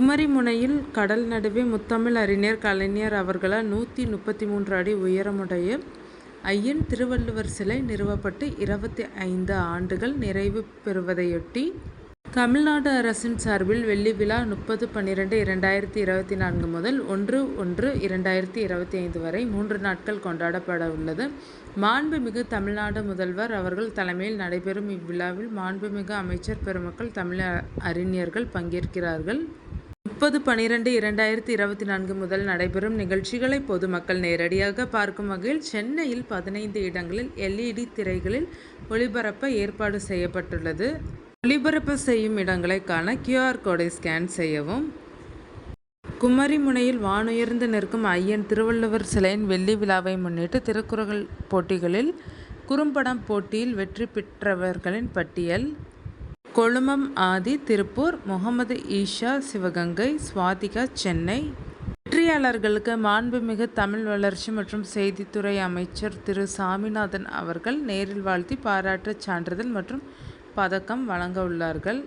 குமரிமுனையில் கடல் நடுவே முத்தமிழ் அறிஞர் கலைஞர் அவர்களால் நூற்றி முப்பத்தி மூன்று அடி உயரமுடைய ஐயன் திருவள்ளுவர் சிலை நிறுவப்பட்டு இருபத்தி ஐந்து ஆண்டுகள் நிறைவு பெறுவதையொட்டி தமிழ்நாடு அரசின் சார்பில் வெள்ளி விழா முப்பது பன்னிரெண்டு இரண்டாயிரத்தி இருபத்தி நான்கு முதல் ஒன்று ஒன்று இரண்டாயிரத்தி இருபத்தி ஐந்து வரை மூன்று நாட்கள் கொண்டாடப்பட உள்ளது. மாண்புமிகு தமிழ்நாடு முதல்வர் அவர்கள் தலைமையில் நடைபெறும் இவ்விழாவில் மாண்புமிகு அமைச்சர் பெருமக்கள் தமிழ் அறிஞர்கள் பங்கேற்கிறார்கள். முப்பது பனிரெண்டு இரண்டாயிரத்தி இருபத்தி நான்கு முதல் நடைபெறும் நிகழ்ச்சிகளை பொதுமக்கள் நேரடியாக பார்க்கும் வகையில் சென்னையில் பதினைந்து இடங்களில் எல்இடி திரைகளில் ஒளிபரப்ப ஏற்பாடு செய்யப்பட்டுள்ளது. ஒளிபரப்பு செய்யும் இடங்களை காண கியூஆர் கோடை ஸ்கேன் செய்யவும். குமரிமுனையில் வானுயர்ந்து நிற்கும் ஐயன் திருவள்ளுவர் சிலையின் வெள்ளி விழாவை முன்னிட்டு திருக்குறள் போட்டிகளில் குறும்படம் போட்டியில் வெற்றி பெற்றவர்களின் பட்டியல். கொழுமம் ஆதி திருப்பூர் முகமது ஈஷா சிவகங்கை ஸ்வாதிகா சென்னை. வெற்றியாளர்களுக்கு மாண்புமிகு தமிழ் வளர்ச்சி மற்றும் செய்தித்துறை அமைச்சர் திரு. சாமிநாதன் அவர்கள் நேரில் வாழ்த்தி பாராட்டுச் சான்றிதழ் மற்றும் பதக்கம் வழங்க உள்ளார்கள்.